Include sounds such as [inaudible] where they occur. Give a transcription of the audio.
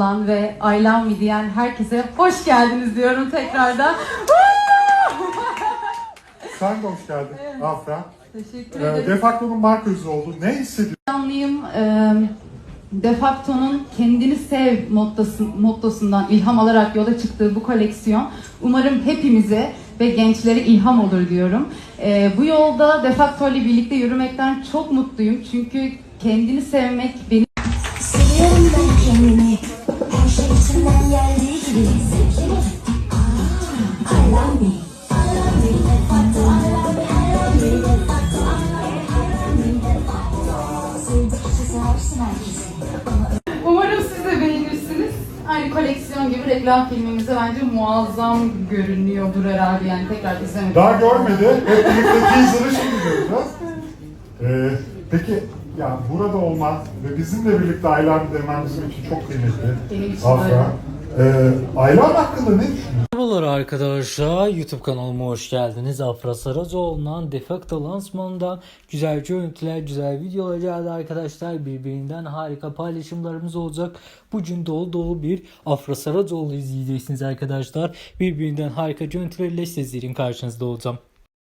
olan ve I love me diyen herkese hoş geldiniz diyorum tekrardan. [laughs] Sen de hoş geldin Afra. Teşekkür Ee, ederim. Defakto'nun marka yüzü oldu. Ne hissediyorsun? Anlayayım. E, Defacto'nun kendini sev mottosu, mottosundan ilham alarak yola çıktığı bu koleksiyon umarım hepimize ve gençlere ilham olur diyorum. E, bu yolda Defacto ile birlikte yürümekten çok mutluyum çünkü kendini sevmek beni Umarım siz de beğenirsiniz. Aynı koleksiyon gibi reklam filmimizde bence muazzam görünüyordur herhalde yani tekrar izlemek. Daha görmedi. Hep birlikte teaser'ı şimdi göreceğiz. Ee, peki ya burada olman ve bizimle birlikte Aylan demen bizim için çok kıymetli. Afra. Ee, Aylan hakkında ne düşünüyorsun? Merhabalar arkadaşlar YouTube kanalıma hoş geldiniz. Afra Saracoğlu'ndan defakto lansmanından güzel görüntüler, güzel videolar geldi arkadaşlar. Birbirinden harika paylaşımlarımız olacak. Bugün dolu dolu bir Afra Saracoğlu izleyeceksiniz arkadaşlar. Birbirinden harika görüntülerle sizlerin karşınızda olacağım.